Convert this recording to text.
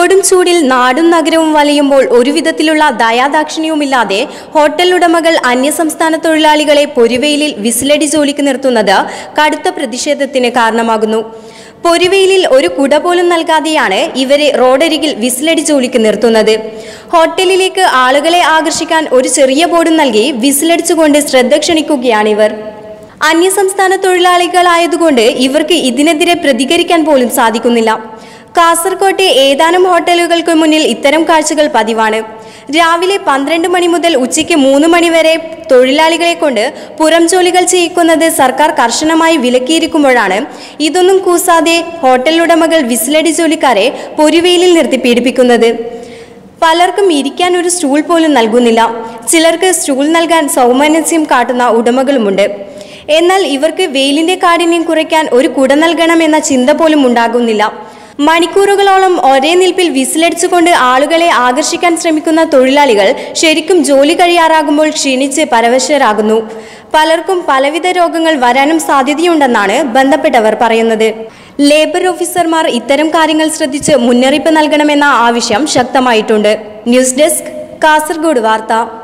കൊടും ചൂടിൽ നാടും നഗരവും വലയുമ്പോൾ ഒരുവിധത്തിലുള്ള ദയാദാക്ഷിണ്യവുമില്ലാതെ ഹോട്ടൽ ഉടമകൾ അന്യസംസ്ഥാന തൊഴിലാളികളെ പൊരുവെയിലിൽ വിസിലടി ജോലിക്ക് നിർത്തുന്നത് കടുത്ത പ്രതിഷേധത്തിന് കാരണമാകുന്നു. പൊരുവെയിലിൽ ഒരു കുട പോലും നൽകാതെയാണ് ഇവരെ റോഡരികിൽ വിസിലടി ജോലിക്ക് നിർത്തുന്നത്. ഹോട്ടലിലേക്ക് ആളുകളെ ആകർഷിക്കാൻ ഒരു ചെറിയ ബോർഡും നൽകി വിസിലടിച്ചുകൊണ്ട് ശ്രദ്ധ ക്ഷണിക്കുകയാണിവർ. അന്യസംസ്ഥാന തൊഴിലാളികളായതുകൊണ്ട് ഇവർക്ക് ഇതിനെതിരെ പ്രതികരിക്കാൻ പോലും സാധിക്കുന്നില്ല. കാസർകോട്ടെ ഏതാനും ഹോട്ടലുകൾക്ക് മുന്നിൽ ഇത്തരം കാഴ്ചകൾ പതിവാണ്. രാവിലെ പന്ത്രണ്ട് മണി മുതൽ ഉച്ചയ്ക്ക് മൂന്ന് മണി വരെ തൊഴിലാളികളെ കൊണ്ട് പുറം ജോലികൾ ചെയ്യിക്കുന്നത് സർക്കാർ കർശനമായി വിലക്കിയിരിക്കുമ്പോഴാണ്. ഇതൊന്നും കൂസാതെ ഹോട്ടൽ ഉടമകൾ വിസിലടി ജോലിക്കാരെ പൊരുവെയിലിൽ നിർത്തി പീഡിപ്പിക്കുന്നത്. പലർക്കും ഇരിക്കാൻ ഒരു സ്റ്റൂൾ പോലും നൽകുന്നില്ല. ചിലർക്ക് സ്റ്റൂൾ നൽകാൻ സൗമനസ്യം കാട്ടുന്ന ഉടമകളുമുണ്ട്. എന്നാൽ ഇവർക്ക് വെയിലിന്റെ കാഠിന്യം കുറയ്ക്കാൻ ഒരു കുട നൽകണമെന്ന ചിന്ത പോലും ഉണ്ടാകുന്നില്ല. മണിക്കൂറുകളോളം ഒരേ നിൽപ്പിൽ വിസിലടിച്ചുകൊണ്ട് ആളുകളെ ആകർഷിക്കാൻ ശ്രമിക്കുന്ന തൊഴിലാളികൾ ശരിക്കും ജോലി കഴിയാറാകുമ്പോൾ ക്ഷീണിച്ച് പരവശരാകുന്നു. പലർക്കും പലവിധ രോഗങ്ങൾ വരാനും സാധ്യതയുണ്ടെന്നാണ് ബന്ധപ്പെട്ടവർ പറയുന്നത്. ലേബർ ഓഫീസർമാർ ഇത്തരം കാര്യങ്ങൾ ശ്രദ്ധിച്ച് മുന്നറിയിപ്പ് നൽകണമെന്ന ആവശ്യം ശക്തമായിട്ടുണ്ട്. ന്യൂസ് ഡെസ്ക് കാസർഗോഡ് വാർത്ത.